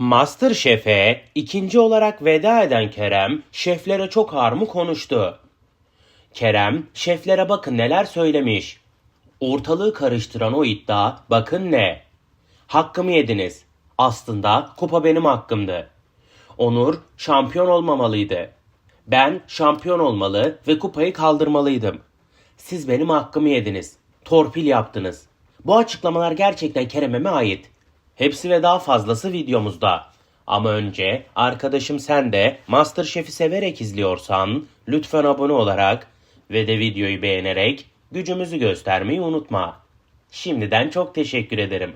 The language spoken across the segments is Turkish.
Masterchef'e ikinci olarak veda eden Kerem, şeflere çok ağır mı konuştu? Kerem, şeflere bakın neler söylemiş. Ortalığı karıştıran o iddia bakın ne? Hakkımı yediniz. Aslında kupa benim hakkımdı. Onur şampiyon olmamalıydı. Ben şampiyon olmalı ve kupayı kaldırmalıydım. Siz benim hakkımı yediniz. Torpil yaptınız. Bu açıklamalar gerçekten Kerem'e mi ait? Hepsi ve daha fazlası videomuzda. Ama önce arkadaşım sen de Masterchef'i severek izliyorsan lütfen abone olarak ve de videoyu beğenerek gücümüzü göstermeyi unutma. Şimdiden çok teşekkür ederim.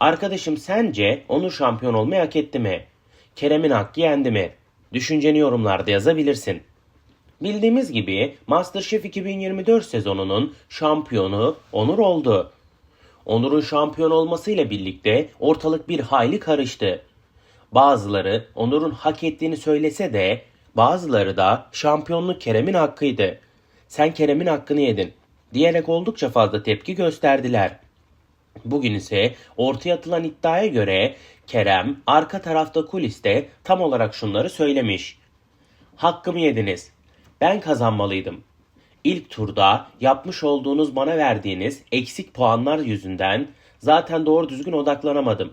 Arkadaşım sence Onur şampiyon olmayı hak etti mi? Kerem'in hakkı yendi mi? Düşünceni yorumlarda yazabilirsin. Bildiğimiz gibi MasterChef 2024 sezonunun şampiyonu Onur oldu. Onur'un şampiyon olmasıyla birlikte ortalık bir hayli karıştı. Bazıları Onur'un hak ettiğini söylese de bazıları da şampiyonluk Kerem'in hakkıydı. Sen Kerem'in hakkını yedin diyerek oldukça fazla tepki gösterdiler. Bugün ise ortaya atılan iddiaya göre Kerem arka tarafta kuliste tam olarak şunları söylemiş. Hakkımı yediniz. Ben kazanmalıydım. İlk turda yapmış olduğunuz bana verdiğiniz eksik puanlar yüzünden zaten doğru düzgün odaklanamadım.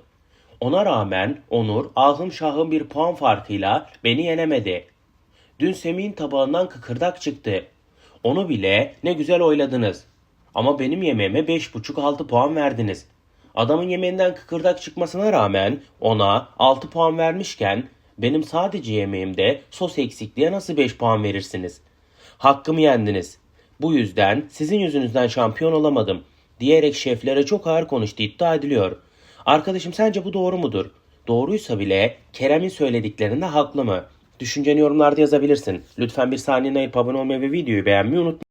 Ona rağmen Onur ahım şahım bir puan farkıyla beni yenemedi. Dün Semih'in tabağından kıkırdak çıktı. Onu bile ne güzel oyladınız. Ama benim yemeğime 5,5-6 puan verdiniz. Adamın yemeğinden kıkırdak çıkmasına rağmen ona 6 puan vermişken benim sadece yemeğimde sos eksikliğe nasıl 5 puan verirsiniz? Hakkımı yendiniz. Bu yüzden sizin yüzünüzden şampiyon olamadım diyerek şeflere çok ağır konuştu iddia ediliyor. Arkadaşım sence bu doğru mudur? Doğruysa bile Kerem'in söylediklerinde haklı mı? Düşünceni yorumlarda yazabilirsin. Lütfen bir saniyene ayıp abone olmayı ve videoyu beğenmeyi unutma.